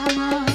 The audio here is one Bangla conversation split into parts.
আমার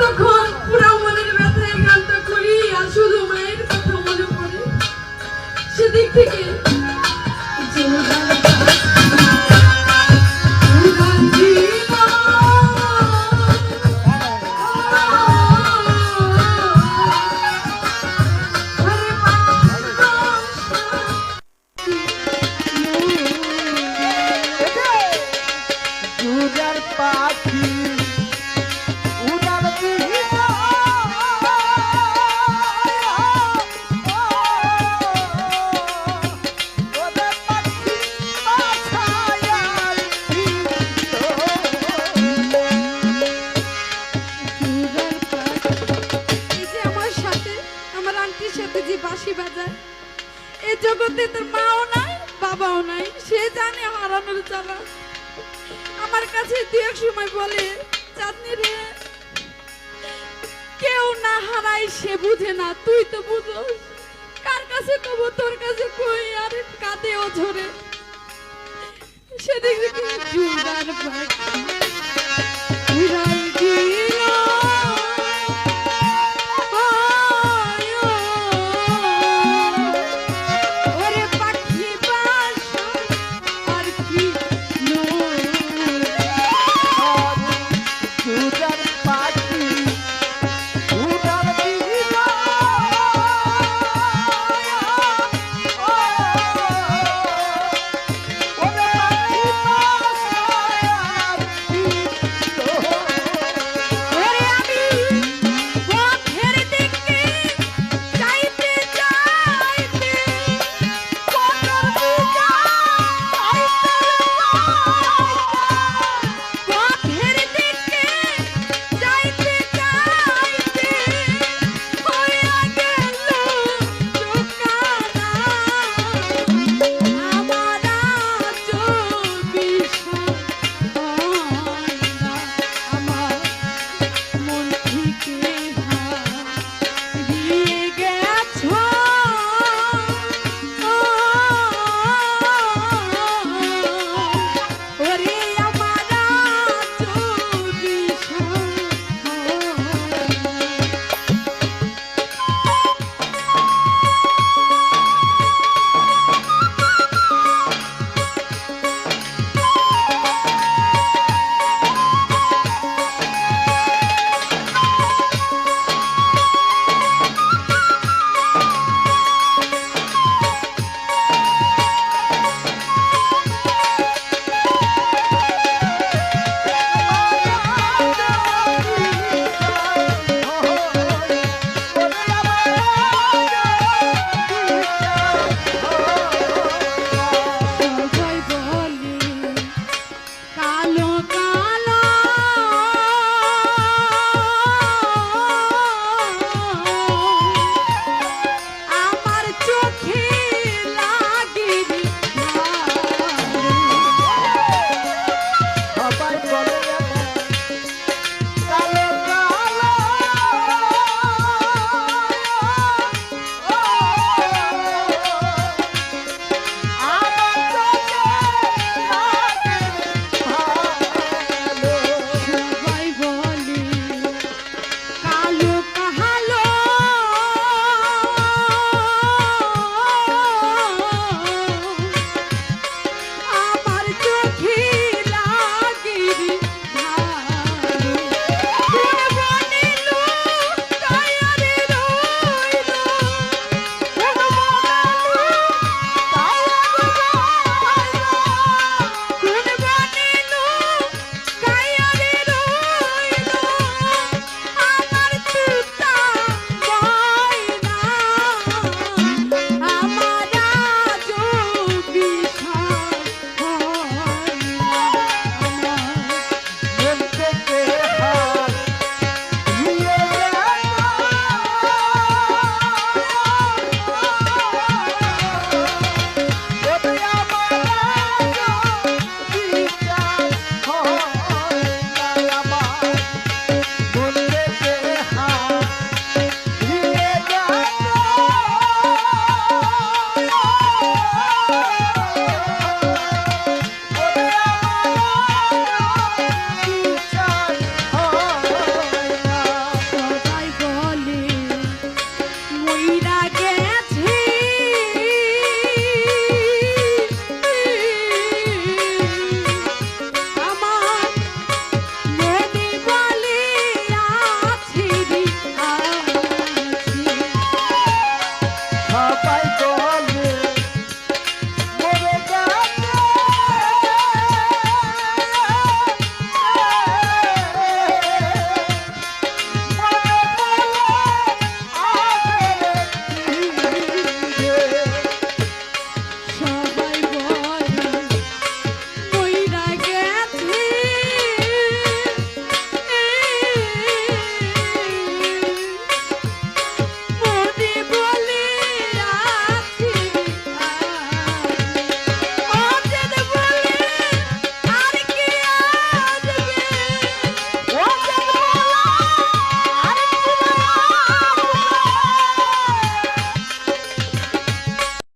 তখন পুরা মনের ব্যথায় গানটা করি আর শুধু মায়ের কথা মনে পড়ে। সেদিক থেকে বাবাও নাই, সে জানে হারানোর চালা আমার কাছে দু এক সময় বলে, চাঁদনি রে, কেউ না হারাই সে বুঝে না, তুই তো বুঝোস। কার কাছে কব তোর কাছে কই, আর কাঁদে ও ঝরে সেদিক